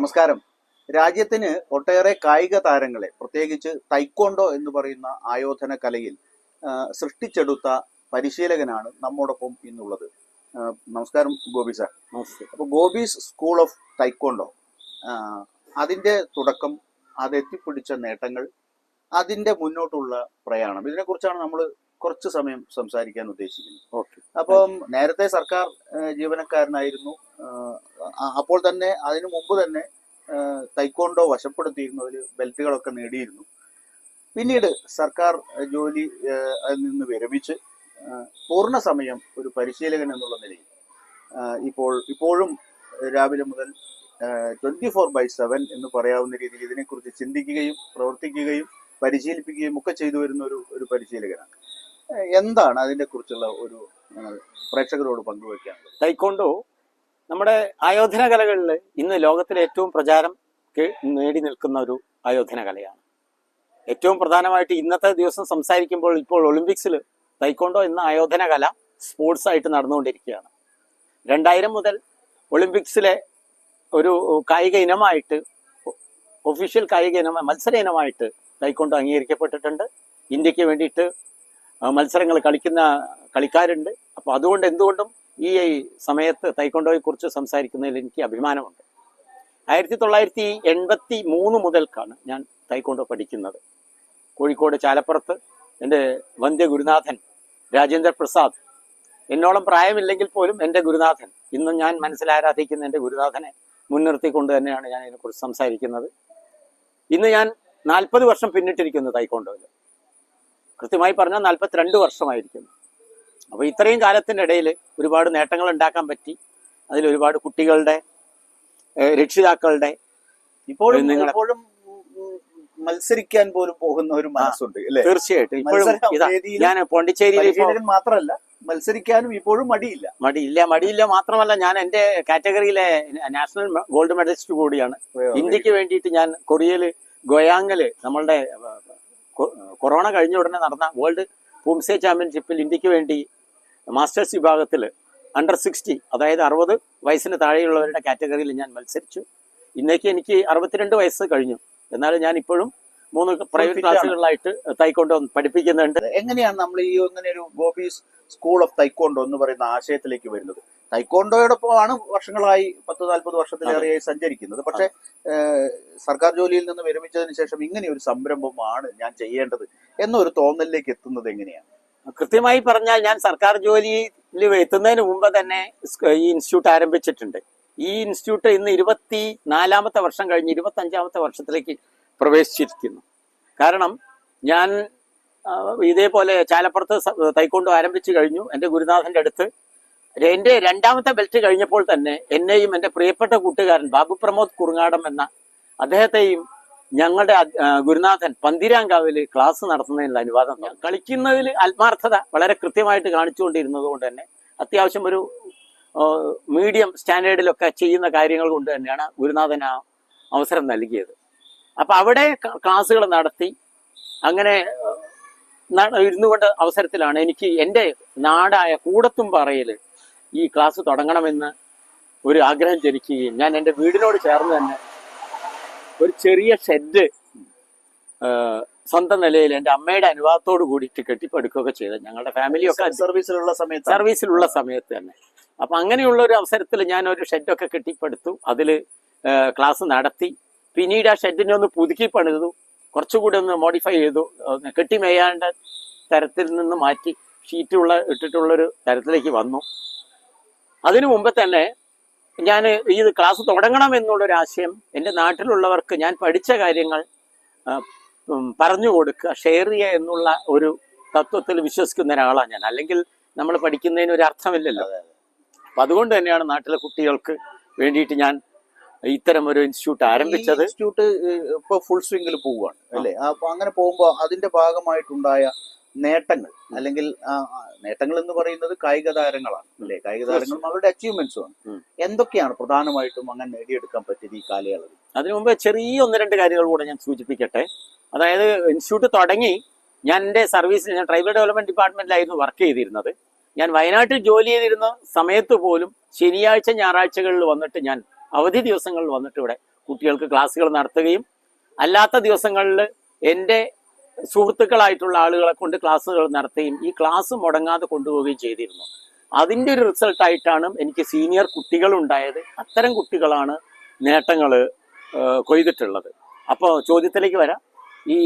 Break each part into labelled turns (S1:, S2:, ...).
S1: നമസ്കാരം. രാജ്യത്തിന് ഒട്ടേറെ കായിക താരങ്ങളെ പ്രത്യേകിച്ച് തൈക്കോണ്ടോ എന്ന് പറയുന്ന ആയോധന കലയിൽ സൃഷ്ടിച്ചെടുത്ത പരിശീലകനാണ് നമ്മോടൊപ്പം ഇന്നുള്ളത്. നമസ്കാരം ഗോപി സാർ. അപ്പോൾ ഗോപീസ് സ്കൂൾ ഓഫ് തൈക്കോണ്ടോ അതിന്റെ തുടക്കം അത് എത്തിപ്പിടിച്ച നേട്ടങ്ങൾ അതിന്റെ മുന്നോട്ടുള്ള പ്രയാണം. ഇതിനെക്കുറിച്ചാണ് നമ്മൾ കുറച്ച് സമയം സംസാരിക്കാൻ ഉദ്ദേശിക്കുന്നത്.
S2: ഓക്കെ.
S1: അപ്പം നേരത്തെ സർക്കാർ ജീവനക്കാരനായിരുന്നു. അപ്പോൾ തന്നെ അതിനു മുമ്പ് തന്നെ തൈക്കോണ്ടോ വശപ്പെടുത്തിയിരുന്നതിൽ ബെൽറ്റുകളൊക്കെ നേടിയിരുന്നു. പിന്നീട് സർക്കാർ ജോലി അതിൽ നിന്ന് വിരമിച്ച് പൂർണ സമയം ഒരു പരിശീലകൻ എന്നുള്ള നിലയിൽ ഇപ്പോൾ ഇപ്പോഴും രാവിലെ മുതൽ ട്വന്റി ഫോർ ബൈ സെവൻ എന്ന് പറയാവുന്ന രീതിയിൽ ഇതിനെക്കുറിച്ച് ചിന്തിക്കുകയും പ്രവർത്തിക്കുകയും പരിശീലിപ്പിക്കുകയും ഒക്കെ ചെയ്തു വരുന്ന ഒരു ഒരു പരിശീലകനാണ്. എന്താണ് അതിനെക്കുറിച്ചുള്ള ഒരു പ്രേക്ഷകരോട് പങ്കുവയ്ക്കാനുള്ളത്
S2: തൈക്കോണ്ടോ നമ്മുടെ ആയോധന കലകളിൽ ഇന്ന് ലോകത്തിലെ ഏറ്റവും പ്രചാരം നേടി നിൽക്കുന്ന ഒരു ആയോധന കലയാണ്. ഏറ്റവും പ്രധാനമായിട്ട് ഇന്നത്തെ ദിവസം സംസാരിക്കുമ്പോൾ ഇപ്പോൾ ഒളിമ്പിക്സിൽ തൈക്കോണ്ടോ എന്ന ആയോധന കല സ്പോർട്സ് ആയിട്ട് നടന്നുകൊണ്ടിരിക്കുകയാണ്. രണ്ടായിരം മുതൽ ഒളിമ്പിക്സിലെ ഒരു കായിക ഇനമായിട്ട് ഒഫീഷ്യൽ കായിക ഇനം മത്സര ഇനമായിട്ട് തൈക്കോണ്ടോ അംഗീകരിക്കപ്പെട്ടിട്ടുണ്ട്. ഇന്ത്യയ്ക്ക് വേണ്ടിയിട്ട് മത്സരങ്ങൾ കളിക്കുന്ന കളിക്കാരുണ്ട്. അപ്പോൾ അതുകൊണ്ട് എന്തുകൊണ്ടും ഈ സമയത്ത് തൈക്കൊണ്ടോയെ കുറിച്ച് സംസാരിക്കുന്നതിൽ എനിക്ക് അഭിമാനമുണ്ട്. ആയിരത്തി തൊള്ളായിരത്തി എൺപത്തി മൂന്ന് മുതൽക്കാണ് ഞാൻ തൈക്കൊണ്ടോ പഠിക്കുന്നത്. കോഴിക്കോട് ചാലപ്പുറത്ത് എന്റെ വന്ധ്യ ഗുരുനാഥൻ രാജേന്ദ്ര പ്രസാദ് എന്നോളം പ്രായമില്ലെങ്കിൽ പോലും എന്റെ ഗുരുനാഥൻ. ഇന്നും ഞാൻ മനസ്സിലാരാധിക്കുന്ന എന്റെ ഗുരുനാഥനെ മുൻനിർത്തിക്കൊണ്ട് തന്നെയാണ് ഞാൻ ഇതിനെക്കുറിച്ച് സംസാരിക്കുന്നത്. ഇന്ന് ഞാൻ നാൽപ്പത് വർഷം പിന്നിട്ടിരിക്കുന്നു തൈക്കൊണ്ടോയിൽ. കൃത്യമായി പറഞ്ഞാൽ നാൽപ്പത്തിരണ്ട് വർഷമായിരിക്കുന്നു. അപ്പോൾ ഇത്രയും കാലത്തിന്റെ ഇടയിൽ ഒരുപാട് നേട്ടങ്ങൾ ഉണ്ടാക്കാൻ പറ്റി. അതിൽ ഒരുപാട് കുട്ടികളുടെ രക്ഷിതാക്കളുടെ.
S1: ഇപ്പോഴും
S2: നിങ്ങൾ
S1: ഇപ്പോഴും മത്സരിക്കാൻ പോലും പോകുന്ന ഒരു മനസ്സുണ്ട് അല്ലേ?
S2: തീർച്ചയായിട്ടും. ഇപ്പോഴും ഞാൻ പോണ്ടിച്ചേരിയിൽ
S1: മാത്രമല്ല മത്സരിക്കാനും ഇപ്പോഴും മടിയില്ല.
S2: മടിയില്ല മടിയില്ല മാത്രമല്ല ഞാൻ എന്റെ കാറ്റഗറിയിലെ നാഷണൽ ഗോൾഡ് മെഡലിസ്റ്റ് കൂടിയാണ്. ഇന്ത്യയ്ക്ക് വേണ്ടിയിട്ട് ഞാൻ കൊറിയയിൽ ഗോയാങ്ങിൽ നമ്മളുടെ കൊറോണ കഴിഞ്ഞ ഉടനെ നടന്ന വേൾഡ് പൂംസെ ചാമ്പ്യൻഷിപ്പിൽ ഇന്ത്യയ്ക്ക് വേണ്ടി മാസ്റ്റേഴ്സ് വിഭാഗത്തിൽ അണ്ടർ സിക്സ്റ്റി അതായത് അറുപത് വയസ്സിന് താഴെയുള്ളവരുടെ കാറ്റഗറിയിൽ ഞാൻ മത്സരിച്ചു. ഇന്നേക്ക് എനിക്ക് അറുപത്തിരണ്ട് വയസ്സ് കഴിഞ്ഞു. എന്നാലും ഞാൻ ഇപ്പോഴും മൂന്ന് പ്രൈവറ്റ്. ക്ലാസ്സുകളിലായിട്ട് തൈക്കൊണ്ടോ പഠിപ്പിക്കുന്നുണ്ട്.
S1: എങ്ങനെയാണ് നമ്മൾ ഈ ഇങ്ങനെ ഒരു ഗോപീസ് സ്കൂൾ ഓഫ് തൈക്കോണ്ടോ എന്ന് പറയുന്ന ആശയത്തിലേക്ക് വരുന്നത്? തൈക്കോണ്ടോയോടൊപ്പമാണ് വർഷങ്ങളായി പത്ത് നാൽപ്പത് വർഷത്തിലേറെയായി സഞ്ചരിക്കുന്നത്. പക്ഷെ സർക്കാർ ജോലിയിൽ നിന്ന് വിരമിച്ചതിന് ശേഷം ഇങ്ങനെ ഒരു സംരംഭമാണ് ഞാൻ ചെയ്യേണ്ടത് എന്നൊരു തോന്നലിലേക്ക് എത്തുന്നത് എങ്ങനെയാണ്?
S2: കൃത്യമായി പറഞ്ഞാൽ ഞാൻ സർക്കാർ ജോലിയിൽ എത്തുന്നതിന് മുമ്പ് തന്നെ ഈ ഇൻസ്റ്റിറ്റ്യൂട്ട് ആരംഭിച്ചിട്ടുണ്ട്. ഈ ഇൻസ്റ്റിറ്റ്യൂട്ട് ഇന്ന് ഇരുപത്തി നാലാമത്തെ വർഷം കഴിഞ്ഞ് ഇരുപത്തി അഞ്ചാമത്തെ വർഷത്തിലേക്ക് പ്രവേശിച്ചിരിക്കുന്നു. കാരണം ഞാൻ ഇതേപോലെ ചാലപ്പുറത്ത് തൈക്കൊണ്ടു ആരംഭിച്ചു കഴിഞ്ഞു. എന്റെ ഗുരുനാഥന്റെ അടുത്ത്. എന്റെ രണ്ടാമത്തെ ബെൽറ്റ് കഴിഞ്ഞപ്പോൾ തന്നെ എന്നെയും എന്റെ പ്രിയപ്പെട്ട കൂട്ടുകാരൻ ബാബു പ്രമോദ് കുറുങ്ങാടം എന്ന അദ്ദേഹത്തെയും ഞങ്ങളുടെ ഗുരുനാഥൻ പന്തിരാങ്കാവിൽ ക്ലാസ് നടത്തുന്നതിനുള്ള അനുവാദം. കളിക്കുന്നതിൽ ആത്മാർത്ഥത വളരെ കൃത്യമായിട്ട് കാണിച്ചുകൊണ്ടിരുന്നത് കൊണ്ട് തന്നെ അത്യാവശ്യം ഒരു മീഡിയം സ്റ്റാൻഡേർഡിലൊക്കെ ചെയ്യുന്ന കാര്യങ്ങൾ കൊണ്ട് തന്നെയാണ് ഗുരുനാഥൻ ആ അവസരം നൽകിയത് അപ്പൊ അവിടെ ക്ലാസ്സുകൾ നടത്തി അങ്ങനെ ഇരുന്നു കൊണ്ട അവസരത്തിലാണ് എനിക്ക് എന്റെ നാടായ കൂടത്തും പറയിൽ ഈ ക്ലാസ് തുടങ്ങണമെന്ന് ഒരു ആഗ്രഹം ജനിക്കുകയും ഞാൻ എന്റെ വീടിനോട് ചേർന്ന് തന്നെ ഒരു ചെറിയ ഷെഡ് സ്വന്തം നിലയിൽ എന്റെ അമ്മയുടെ അനുവാദത്തോട് കൂടിയിട്ട് കെട്ടിപ്പടുക്കുകയൊക്കെ ചെയ്തത് ഞങ്ങളുടെ ഫാമിലി ഒക്കെ
S1: സർവീസിലുള്ള സമയത്ത്
S2: സർവീസിലുള്ള സമയത്ത് തന്നെ. അപ്പൊ അങ്ങനെയുള്ള ഒരു അവസരത്തിൽ ഞാൻ ഒരു ഷെഡൊക്കെ കെട്ടിപ്പടുത്തു. അതിൽ ക്ലാസ് നടത്തി. പിന്നീട് ആ ഷെഡിനെ ഒന്ന് പുതുക്കി പണിതു. കുറച്ചുകൂടി ഒന്ന് മോഡിഫൈ ചെയ്തു. കെട്ടി കെട്ടിമേയാണ്ട തരത്തിൽ നിന്ന് മാറ്റി ഷീറ്റുള്ള ഇട്ടിട്ടുള്ളൊരു തരത്തിലേക്ക് വന്നു. അതിനു മുമ്പ് തന്നെ ഞാൻ ഈ ക്ലാസ് തുടങ്ങണം എന്നുള്ളൊരു ആശയം എന്റെ നാട്ടിലുള്ളവർക്ക് ഞാൻ പഠിച്ച കാര്യങ്ങൾ പറഞ്ഞു കൊടുക്കുക ഷെയർ ചെയ്യുക എന്നുള്ള ഒരു തത്വത്തിൽ വിശ്വസിക്കുന്ന ഒരാളാണ് ഞാൻ. അല്ലെങ്കിൽ നമ്മൾ പഠിക്കുന്നതിന് ഒരു അർത്ഥമില്ലല്ലോ. അപ്പൊ അതുകൊണ്ട് തന്നെയാണ് നാട്ടിലെ കുട്ടികൾക്ക് വേണ്ടിയിട്ട് ഞാൻ ഇത്തരം ഒരു ഇൻസ്റ്റിറ്റ്യൂട്ട് ആരംഭിച്ചത്.
S1: ഇൻസ്റ്റിറ്റ്യൂട്ട് ഇപ്പൊ ഫുൾ സ്വിംഗിൽ പോവുകയാണ് അല്ലേ? അപ്പൊ അങ്ങനെ പോകുമ്പോൾ അതിന്റെ ഭാഗമായിട്ടുണ്ടായ നേട്ടങ്ങൾ. അല്ലെങ്കിൽ നേട്ടങ്ങൾ എന്ന് പറയുന്നത് കായിക താരങ്ങളാണ് അല്ലെ? കായിക താരങ്ങളും അവരുടെ അച്ചീവ്മെന്റ്സും ആണ്. എന്തൊക്കെയാണ് പ്രധാനമായിട്ടും അങ്ങനെ നേടിയെടുക്കാൻ പറ്റിയത് ഈ കാലയളവിൽ?
S2: അതിനു മുമ്പ് ചെറിയ ഒന്ന് രണ്ട് കാര്യങ്ങൾ കൂടെ ഞാൻ സൂചിപ്പിക്കട്ടെ. അതായത് ഇൻസ്റ്റിറ്റ്യൂട്ട് തുടങ്ങി ഞാൻ എന്റെ സർവീസിൽ ഞാൻ ട്രൈബൽ ഡെവലപ്മെന്റ് ഡിപ്പാർട്ട്മെന്റിലായിരുന്നു വർക്ക് ചെയ്തിരുന്നത്. ഞാൻ വയനാട്ടിൽ ജോലി ചെയ്തിരുന്ന സമയത്ത് പോലും ശനിയാഴ്ച ഞായറാഴ്ചകളിൽ വന്നിട്ട് ഞാൻ അവധി ദിവസങ്ങളിൽ വന്നിട്ട് ഇവിടെ കുട്ടികൾക്ക് ക്ലാസ്സുകൾ നടത്തുകയും അല്ലാത്ത ദിവസങ്ങളിൽ എന്റെ സുഹൃത്തുക്കളായിട്ടുള്ള ആളുകളെ കൊണ്ട് ക്ലാസ്സുകൾ നടത്തുകയും ഈ ക്ലാസ് മുടങ്ങാതെ കൊണ്ടുപോവുകയും ചെയ്തിരുന്നു. അതിന്റെ ഒരു റിസൾട്ടായിട്ടാണ് എനിക്ക് സീനിയർ കുട്ടികൾ ഉണ്ടായത്. അത്തരം കുട്ടികളാണ് നേട്ടങ്ങൾ കൊയ്തിട്ടുള്ളത്. അപ്പോൾ ചോദ്യത്തിലേക്ക് വരാം. ഈ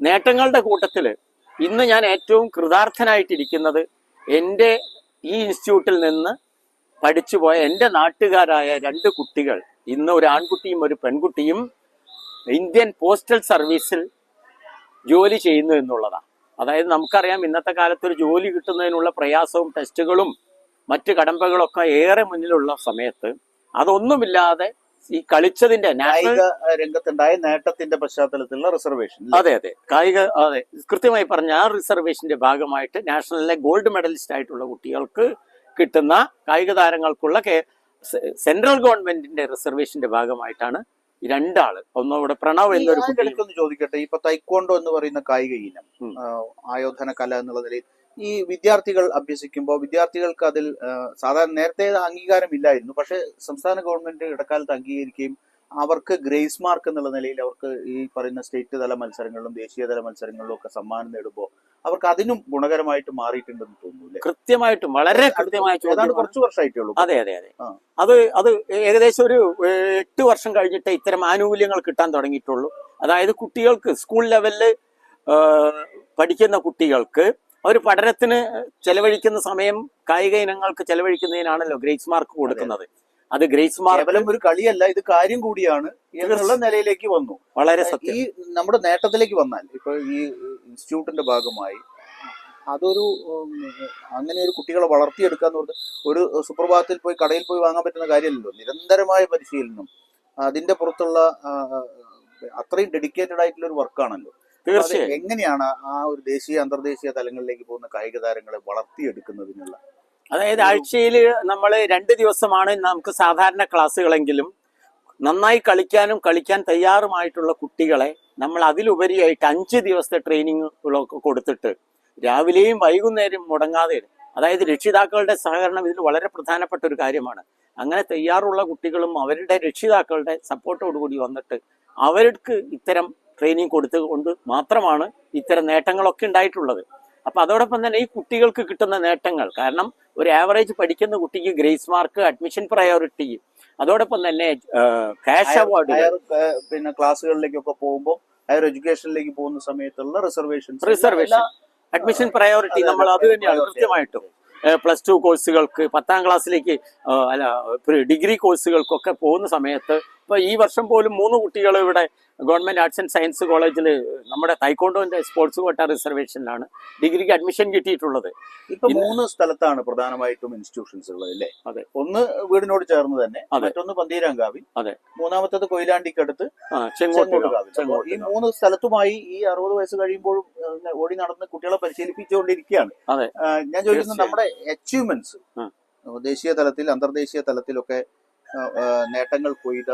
S2: നേട്ടങ്ങളുടെ കൂട്ടത്തിൽ ഇന്ന് ഞാൻ ഏറ്റവും കൃതാർത്ഥനായിട്ടിരിക്കുന്നത് എന്റെ ഈ ഇൻസ്റ്റിറ്റ്യൂട്ടിൽ നിന്ന് പഠിച്ചു പോയ എന്റെ നാട്ടുകാരായ രണ്ട് കുട്ടികൾ ഇന്ന് ഒരു ആൺകുട്ടിയും ഒരു പെൺകുട്ടിയും ഇന്ത്യൻ പോസ്റ്റൽ സർവീസിൽ ജോലി ചെയ്യുന്നു എന്നുള്ളതാണ്. അതായത് നമുക്കറിയാം ഇന്നത്തെ കാലത്ത് ഒരു ജോലി കിട്ടുന്നതിനുള്ള പ്രയാസവും ടെസ്റ്റുകളും മറ്റ് കടമ്പകളൊക്കെ ഏറെ മുന്നിലുള്ള സമയത്ത് അതൊന്നുമില്ലാതെ ഈ കളിച്ചതിന്റെ
S1: കായിക രംഗത്തുണ്ടായ നേട്ടത്തിന്റെ പശ്ചാത്തലത്തിലുള്ള റിസർവേഷൻ
S2: അതെ അതെ. കായിക അതെ. കൃത്യമായി പറഞ്ഞ ആ റിസർവേഷന്റെ ഭാഗമായിട്ട് നാഷണലിലെ ഗോൾഡ് മെഡലിസ്റ്റ് ആയിട്ടുള്ള കുട്ടികൾക്ക് കിട്ടുന്ന കായിക താരങ്ങൾക്കുള്ള സെൻട്രൽ ഗവൺമെന്റിന്റെ റിസർവേഷന്റെ ഭാഗമായിട്ടാണ് രണ്ടാൾ. ഒന്ന് ഇവിടെ പ്രണവ് എന്നൊരു
S1: ഇടയ്ക്കൊന്ന് ചോദിക്കട്ടെ? ഇപ്പൊ തൈക്കോണ്ടോ എന്ന് പറയുന്ന കായിക ഇനം. ആയോധന കല എന്നുള്ള നിലയിൽ ഈ വിദ്യാർത്ഥികൾ അഭ്യസിക്കുമ്പോൾ വിദ്യാർത്ഥികൾക്ക് അതിൽ സാധാരണ നേരത്തെ അംഗീകാരം ഇല്ലായിരുന്നു. പക്ഷെ സംസ്ഥാന ഗവൺമെന്റ് ഇടക്കാലത്ത് അംഗീകരിക്കുകയും അവർക്ക് ഗ്രേസ് മാർക്ക് എന്നുള്ള നിലയിൽ അവർക്ക് ഈ പറയുന്ന സ്റ്റേറ്റ് തല മത്സരങ്ങളിലും ദേശീയ തല മത്സരങ്ങളിലും ഒക്കെ സമ്മാനം നേടുമ്പോൾ അവർക്ക് അതിനും ഗുണകരമായിട്ട് മാറിയിട്ടുണ്ടെന്ന് തോന്നുന്നു.
S2: കൃത്യമായിട്ടും വളരെ കൃത്യമായ ചോദ്യം
S1: കുറച്ച് വർഷമായിട്ടേ ഉള്ളൂ
S2: അതെ അതെ. അതെ അത് അത് ഏകദേശം ഒരു എട്ട് വർഷം കഴിഞ്ഞിട്ട് ഇത്തരം ആനുകൂല്യങ്ങൾ കിട്ടാൻ തുടങ്ങിയിട്ടുള്ളൂ. അതായത് കുട്ടികൾക്ക് സ്കൂൾ ലെവലിൽ പഠിക്കുന്ന കുട്ടികൾക്ക് അവർ പഠനത്തിന് ചെലവഴിക്കുന്ന സമയം കായിക ഇനങ്ങൾക്ക് ചെലവഴിക്കുന്നതിനാണല്ലോ ഗ്രേസ് മാർക്ക് കൊടുക്കുന്നത്. അത് ഗ്രേസ് മാർക്ക്
S1: ഒരു കളിയല്ല ഇത് കാര്യം കൂടിയാണ് എന്നുള്ള നിലയിലേക്ക് വന്നു.
S2: വളരെ സത്യം.
S1: ഈ നമ്മുടെ നേട്ടത്തിലേക്ക് വന്നാൽ ഇപ്പൊ ഈ ഇൻസ്റ്റിറ്റ്യൂട്ടിന്റെ ഭാഗമായി അതൊരു അങ്ങനെ ഒരു കുട്ടികളെ വളർത്തിയെടുക്കുക എന്ന് പറഞ്ഞാൽ ഒരു സുപ്രഭാതത്തിൽ പോയി കടയിൽ പോയി വാങ്ങാൻ പറ്റുന്ന കാര്യമല്ലല്ലോ. നിരന്തരമായ പരിശീലനം. അതിന്റെ പുറത്തുള്ള അത്രയും ഡെഡിക്കേറ്റഡ് ആയിട്ടുള്ള ഒരു വർക്കാണല്ലോ
S2: തീർച്ചയായും.
S1: എങ്ങനെയാണ് ആ ഒരു ദേശീയ അന്തർദേശീയ തലങ്ങളിലേക്ക് പോകുന്ന കായിക താരങ്ങളെ വളർത്തിയെടുക്കുന്നതിനുള്ള
S2: അതായത് ആഴ്ചയിൽ നമ്മൾ രണ്ട് ദിവസമാണ് നമുക്ക് സാധാരണ ക്ലാസ്സുകളെങ്കിലും നന്നായി കളിക്കാനും കളിക്കാൻ തയ്യാറുമായിട്ടുള്ള കുട്ടികളെ നമ്മൾ അതിലുപരിയായിട്ട് അഞ്ച് ദിവസത്തെ ട്രെയിനിങ്ങുകളൊക്കെ കൊടുത്തിട്ട് രാവിലെയും വൈകുന്നേരം മുടങ്ങാതെ അതായത് രക്ഷിതാക്കളുടെ സഹകരണം ഇതിൽ വളരെ പ്രധാനപ്പെട്ട ഒരു കാര്യമാണ്. അങ്ങനെ തയ്യാറുള്ള കുട്ടികളും അവരുടെ രക്ഷിതാക്കളുടെ സപ്പോർട്ടോടുകൂടി വന്നിട്ട് അവർക്ക് ഇത്തരം ട്രെയിനിങ് കൊടുത്തുകൊണ്ട് മാത്രമാണ് ഇത്തരം നേട്ടങ്ങളൊക്കെ ഉണ്ടായിട്ടുള്ളത്. അപ്പൊ അതോടൊപ്പം തന്നെ ഈ കുട്ടികൾക്ക് കിട്ടുന്ന നേട്ടങ്ങൾ കാരണം ഒരു ആവറേജ് പഠിക്കുന്ന കുട്ടിക്ക് ഗ്രേസ് മാർക്ക് അഡ്മിഷൻ പ്രയോറിറ്റി അതോടൊപ്പം തന്നെ ക്യാഷ്
S1: അവാർഡ് പിന്നെ ക്ലാസ്സുകളിലേക്കൊക്കെ പോകുമ്പോൾ ഹയർ എഡ്യൂക്കേഷനിലേക്ക് പോകുന്ന സമയത്തുള്ള റിസർവേഷൻ
S2: റിസർവേഷൻ അഡ്മിഷൻ പ്രയോറിറ്റി നമ്മൾ
S1: അതെ,
S2: തന്നെയാണ് കൃത്യമായിട്ടും. പ്ലസ് ടു കോഴ്സുകൾക്ക് പത്താം ക്ലാസ്സിലേക്ക് അല്ല ഡിഗ്രി കോഴ്സുകൾക്കൊക്കെ പോകുന്ന സമയത്ത് ഇപ്പൊ ഈ വർഷം പോലും മൂന്ന് കുട്ടികൾ ഇവിടെ ഗവൺമെന്റ് ആർട്സ് ആൻഡ് സയൻസ് കോളേജിൽ നമ്മുടെ തൈക്കോണ്ടോന്റെ സ്പോർട്സ് കോട്ട റിസർവേഷനിലാണ് ഡിഗ്രിക്ക് അഡ്മിഷൻ കിട്ടിയിട്ടുള്ളത്.
S1: ഇപ്പൊ മൂന്ന് സ്ഥലത്താണ് പ്രധാനമായിട്ടും ഇൻസ്റ്റിറ്റ്യൂഷൻസ് ഉള്ളത് അല്ലേ?
S2: അതെ.
S1: ഒന്ന് വീടിനോട് ചേർന്ന് തന്നെ മറ്റൊന്ന് പന്തീരാങ്കാവിൽ.
S2: അതെ.
S1: മൂന്നാമത്തത് കൊയിലാണ്ടിക്കടുത്ത് ചെങ്ങോട്ടുകാവിൽ. ഈ മൂന്ന് സ്ഥലത്തുമായി ഈ അറുപത് വയസ്സ് കഴിയുമ്പോഴും ഓടി നടന്ന് കുട്ടികളെ പരിശീലിപ്പിച്ചുകൊണ്ടിരിക്കുകയാണ്.
S2: അതെ.
S1: ഞാൻ ചോദിക്കുന്നത് നമ്മുടെ അച്ചീവ്മെന്റ്സ് ദേശീയ തലത്തിൽ അന്തർദേശീയ തലത്തിലൊക്കെ നേട്ടങ്ങൾ കൊയ്ത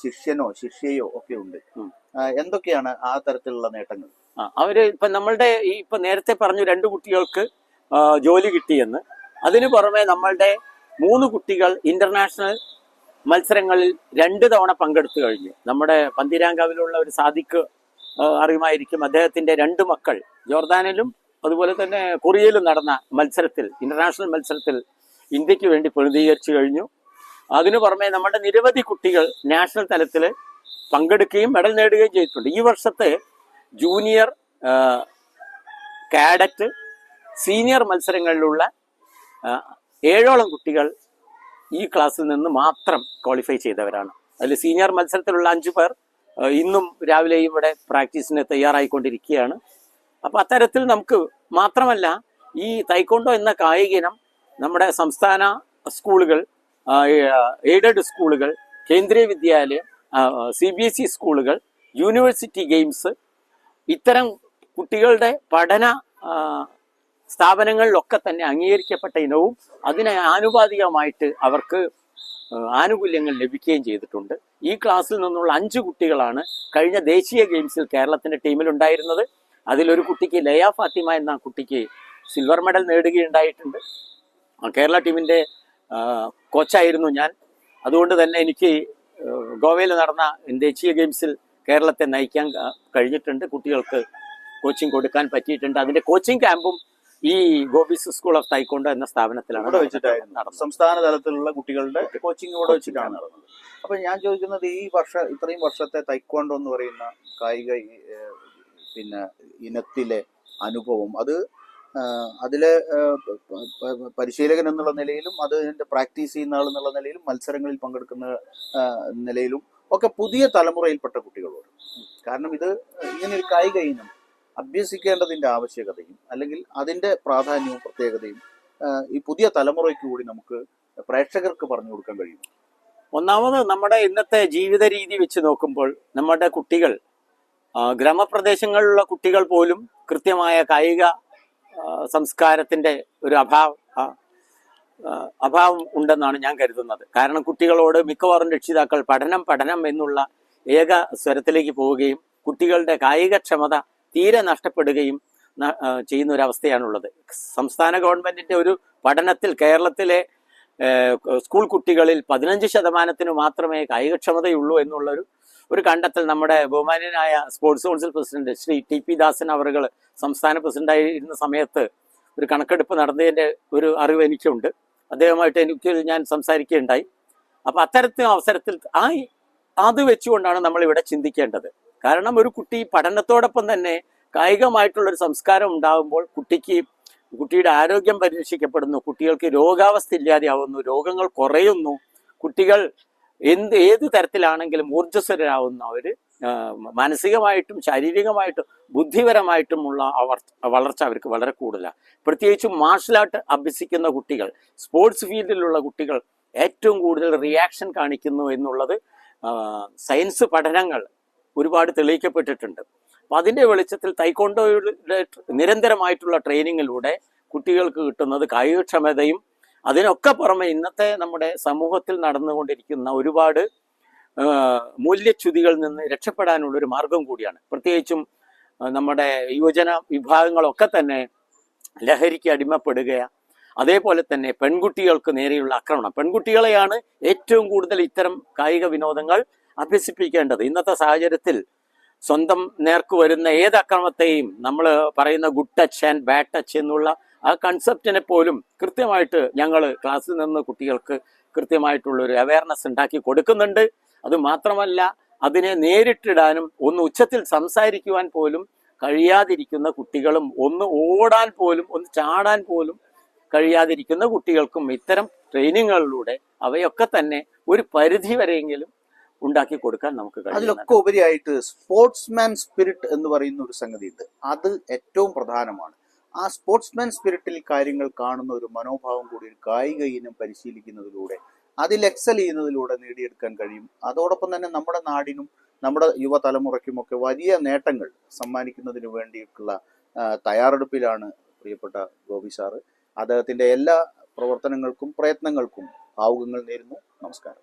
S1: ശിഷ്യനോ ശിഷ്യയോ ഒക്കെ ഉണ്ട്. എന്തൊക്കെയാണ് ആ തരത്തിലുള്ള നേട്ടങ്ങൾ?
S2: അവർ ഇപ്പൊ നമ്മളുടെ ഈ ഇപ്പൊ നേരത്തെ പറഞ്ഞു രണ്ടു കുട്ടികൾക്ക് ജോലി കിട്ടിയെന്ന്. അതിനു പുറമെ നമ്മളുടെ മൂന്ന് കുട്ടികൾ ഇന്റർനാഷണൽ മത്സരങ്ങളിൽ രണ്ട് തവണ പങ്കെടുത്തു കഴിഞ്ഞു. നമ്മുടെ പന്തിരാങ്കാവിലുള്ള ഒരു സാദിക്ക് അറിയുമായിരിക്കും. അദ്ദേഹത്തിന്റെ രണ്ട് മക്കൾ ജോർദാനിലും അതുപോലെ തന്നെ കൊറിയയിലും നടന്ന മത്സരത്തിൽ ഇന്റർനാഷണൽ മത്സരത്തിൽ ഇന്ത്യയ്ക്ക് വേണ്ടി പ്രതിനിധീകരിച്ചു കഴിഞ്ഞു. അതിനു പുറമെ നമ്മുടെ നിരവധി കുട്ടികൾ നാഷണൽ തലത്തിൽ പങ്കെടുക്കുകയും മെഡൽ നേടുകയും ചെയ്തിട്ടുണ്ട്. ഈ വർഷത്തെ ജൂനിയർ കാഡറ്റ് സീനിയർ മത്സരങ്ങളിലുള്ള ഏഴോളം കുട്ടികൾ ഈ ക്ലാസ്സിൽ നിന്ന് മാത്രം ക്വാളിഫൈ ചെയ്തവരാണ്. അതിൽ സീനിയർ മത്സരത്തിലുള്ള അഞ്ചു പേർ ഇന്നും രാവിലെ ഇവിടെ പ്രാക്ടീസിന് തയ്യാറായിക്കൊണ്ടിരിക്കുകയാണ്. അപ്പോൾ അത്തരത്തിൽ നമുക്ക് മാത്രമല്ല ഈ തൈക്കോണ്ടോ എന്ന കായിക ഇനം നമ്മുടെ സംസ്ഥാന സ്കൂളുകൾ എയ്ഡഡ് സ്കൂളുകൾ Kendriya Vidyalaya C B S E സ്കൂളുകൾ യൂണിവേഴ്സിറ്റി ഗെയിംസ് ഇത്തരം കുട്ടികളുടെ പഠന സ്ഥാപനങ്ങളിലൊക്കെ തന്നെ അംഗീകരിക്കപ്പെട്ട ഇനവും അതിന് ആനുപാതികമായിട്ട് അവർക്ക് ആനുകൂല്യങ്ങൾ ലഭിക്കുകയും ചെയ്തിട്ടുണ്ട്. ഈ ക്ലാസ്സിൽ നിന്നുള്ള അഞ്ച് കുട്ടികളാണ് കഴിഞ്ഞ ദേശീയ ഗെയിംസിൽ കേരളത്തിന്റെ ടീമിലുണ്ടായിരുന്നത്. അതിലൊരു കുട്ടിക്ക് ലയ ഫാത്തിമ എന്ന കുട്ടിക്ക് സിൽവർ മെഡൽ നേടുകയുണ്ടായിട്ടുണ്ട്. കേരള ടീമിന്റെ കോച്ചായിരുന്നു ഞാൻ. അതുകൊണ്ട് തന്നെ എനിക്ക് ഗോവയിൽ നടന്ന ദേശീയ ഗെയിംസിൽ കേരളത്തെ നയിക്കാൻ കഴിഞ്ഞിട്ടുണ്ട്. കുട്ടികൾക്ക് കോച്ചിങ് കൊടുക്കാൻ പറ്റിയിട്ടുണ്ട്. അതിന്റെ കോച്ചിങ് ക്യാമ്പും ഈ ഗോപിസ് സ്കൂൾ ഓഫ് തൈക്കോണ്ടോ എന്ന സ്ഥാപനത്തിലാണ്
S1: അവിടെ വെച്ചിട്ടായിരുന്നു. സംസ്ഥാന തലത്തിലുള്ള കുട്ടികളുടെ കോച്ചിങ് ഇവിടെ വെച്ചിട്ടാണ് നടന്നത്. അപ്പൊ ഞാൻ ചോദിക്കുന്നത് ഈ വർഷ ഇത്രയും വർഷത്തെ തൈക്കോണ്ടോ എന്ന് പറയുന്ന കായിക പിന്നെ ഇനത്തിലെ അനുഭവം അത് അതിലെ പരിശീലകൻ എന്നുള്ള നിലയിലും അത് അതിന്റെ പ്രാക്ടീസ് ചെയ്യുന്ന ആൾ എന്നുള്ള നിലയിലും മത്സരങ്ങളിൽ പങ്കെടുക്കുന്ന നിലയിലും ഒക്കെ പുതിയ തലമുറയിൽപ്പെട്ട കുട്ടികളോട്. കാരണം ഇത് ഇങ്ങനെ ഒരു കായിക ഇനം അഭ്യസിക്കേണ്ടതിന്റെ ആവശ്യകതയും അല്ലെങ്കിൽ അതിന്റെ പ്രാധാന്യവും പ്രത്യേകതയും ഈ പുതിയ തലമുറയ്ക്ക് കൂടി നമുക്ക് പ്രേക്ഷകർക്ക് പറഞ്ഞു കൊടുക്കാൻ കഴിയും.
S2: ഒന്നാമത് നമ്മുടെ ഇന്നത്തെ ജീവിത രീതി വെച്ച് നോക്കുമ്പോൾ നമ്മുടെ കുട്ടികൾ ഗ്രാമപ്രദേശങ്ങളിലുള്ള കുട്ടികൾ പോലും കൃത്യമായ കായിക ആ, സംസ്കാരത്തിന്റെ ഒരു അഭാവം അഭാവം ഉണ്ടെന്നാണ് ഞാൻ കരുതുന്നത്. കാരണം കുട്ടികളോട് മിക്കവാറും രക്ഷിതാക്കൾ പഠനം പഠനം എന്നുള്ള ഏക സ്വരത്തിലേക്ക് പോവുകയും കുട്ടികളുടെ കായികക്ഷമത തീരെ നഷ്ടപ്പെടുകയും ചെയ്യുന്ന ഒരു അവസ്ഥയാണുള്ളത് സംസ്ഥാന ഗവൺമെന്റിന്റെ ഒരു പഠനത്തിൽ കേരളത്തിലെ സ്കൂൾ കുട്ടികളിൽ പതിനഞ്ച് ശതമാനത്തിന് മാത്രമേ കായികക്ഷമതയുള്ളൂ എന്നുള്ളൊരു ഒരു കണ്ടെത്തൽ. നമ്മുടെ ബഹുമാന്യനായ sports council president Shri T P Dasan അവറുകൾ സംസ്ഥാന പ്രസിഡന്റായിരുന്ന സമയത്ത് ഒരു കണക്കെടുപ്പ് നടന്നതിന്റെ ഒരു അറിവ് എനിക്കുണ്ട്. അദ്ദേഹമായിട്ട് എനിക്ക് ഞാൻ സംസാരിക്കുകയുണ്ടായി. അപ്പോൾ അത്തരത്തിൽ അവസരത്തിൽ ആ അത് വെച്ചുകൊണ്ടാണ് നമ്മൾ ഇവിടെ ചിന്തിക്കേണ്ടത്. കാരണം ഒരു കുട്ടി പഠനത്തോടൊപ്പം തന്നെ കായികമായിട്ടുള്ളൊരു സംസ്കാരം ഉണ്ടാകുമ്പോൾ കുട്ടിക്ക് കുട്ടിയുടെ ആരോഗ്യം പരിരക്ഷിക്കപ്പെടുന്നു കുട്ടികൾക്ക് രോഗാവസ്ഥ ഇല്ലാതെയാവുന്നു രോഗങ്ങൾ കുറയുന്നു കുട്ടികൾ എന്ത് ഏത് തരത്തിലാണെങ്കിലും ഊർജസ്വരരാകുന്ന ഒരു മാനസികമായിട്ടും ശാരീരികമായിട്ടും ബുദ്ധിപരമായിട്ടുമുള്ള വളർച്ച അവർക്ക് വളരെ കൂടുതലാണ്. പ്രത്യേകിച്ചും മാർഷൽ ആർട്ട് അഭ്യസിക്കുന്ന കുട്ടികൾ സ്പോർട്സ് ഫീൽഡിലുള്ള കുട്ടികൾ ഏറ്റവും കൂടുതൽ റിയാക്ഷൻ കാണിക്കുന്നു എന്നുള്ളത് സയൻസ് പഠനങ്ങൾ ഒരുപാട് തെളിയിക്കപ്പെട്ടിട്ടുണ്ട്. അപ്പം അതിന്റെ വെളിച്ചത്തിൽ തൈക്കൊണ്ടോയുടെ നിരന്തരമായിട്ടുള്ള ട്രെയിനിങ്ങിലൂടെ കുട്ടികൾക്ക് കിട്ടുന്നത് കായികക്ഷമതയും അതിനൊക്കെ പുറമെ ഇന്നത്തെ നമ്മുടെ സമൂഹത്തിൽ നടന്നുകൊണ്ടിരിക്കുന്ന ഒരുപാട് മൂല്യച്യുതികളിൽ നിന്ന് രക്ഷപ്പെടാനുള്ള ഒരു മാർഗം കൂടിയാണ്. പ്രത്യേകിച്ചും നമ്മുടെ യുവജന വിഭാഗങ്ങളൊക്കെ തന്നെ ലഹരിക്ക് അടിമപ്പെടുകയാണ് അതേപോലെ തന്നെ പെൺകുട്ടികൾക്ക് നേരെയുള്ള ആക്രമണം. പെൺകുട്ടികളെയാണ് ഏറ്റവും കൂടുതൽ ഇത്തരം കായിക വിനോദങ്ങൾ അഭ്യസിപ്പിക്കേണ്ടത്. ഇന്നത്തെ സാഹചര്യത്തിൽ സ്വന്തം നേർക്ക് വരുന്ന ഏത് അക്രമത്തെയും നമ്മൾ പറയുന്ന good touch and bad touch എന്നുള്ള ആ കൺസെപ്റ്റിനെ പോലും കൃത്യമായിട്ട് ഞങ്ങൾ ക്ലാസ്സിൽ നിന്ന് കുട്ടികൾക്ക് കൃത്യമായിട്ടുള്ള ഒരു അവയർനെസ് ഉണ്ടാക്കി കൊടുക്കുന്നുണ്ട്. അത് മാത്രമല്ല അതിനെ നേരിട്ടിടാനും ഒന്ന് ഉച്ചത്തിൽ സംസാരിക്കുവാൻ പോലും കഴിയാതിരിക്കുന്ന കുട്ടികളും ഒന്ന് ഓടാൻ പോലും ഒന്ന് ചാടാൻ പോലും കഴിയാതിരിക്കുന്ന കുട്ടികൾക്കും ഇത്തരം ട്രെയിനിങ്ങുകളിലൂടെ അവയൊക്കെ തന്നെ ഒരു പരിധി വരെയെങ്കിലും ഉണ്ടാക്കി കൊടുക്കാൻ നമുക്ക്
S1: അതിലൊക്കെ ഉപരിയായിട്ട് സ്പോർട്സ്മാൻ സ്പിരിറ്റ് എന്ന് പറയുന്ന ഒരു സംഗതി ഉണ്ട് അത് ഏറ്റവും പ്രധാനമാണ്. ആ സ്പോർട്സ്മാൻ സ്പിരിറ്റിൽ കാര്യങ്ങൾ കാണുന്ന ഒരു മനോഭാവം കൂടി ഒരു കായിക ഇനം പരിശീലിക്കുന്നതിലൂടെ അതിൽ എക്സൽ ചെയ്യുന്നതിലൂടെ നേടിയെടുക്കാൻ കഴിയും. അതോടൊപ്പം തന്നെ നമ്മുടെ നാടിനും നമ്മുടെ യുവതലമുറയ്ക്കുമൊക്കെ വലിയ നേട്ടങ്ങൾ സമ്മാനിക്കുന്നതിന് വേണ്ടിയിട്ടുള്ള തയ്യാറെടുപ്പിലാണ് പ്രിയപ്പെട്ട ഗോപി സാറ്. അദ്ദേഹത്തിന്റെ എല്ലാ പ്രവർത്തനങ്ങൾക്കും പ്രയത്നങ്ങൾക്കും ഭാവുകങ്ങൾ നേരുന്നു. നമസ്കാരം.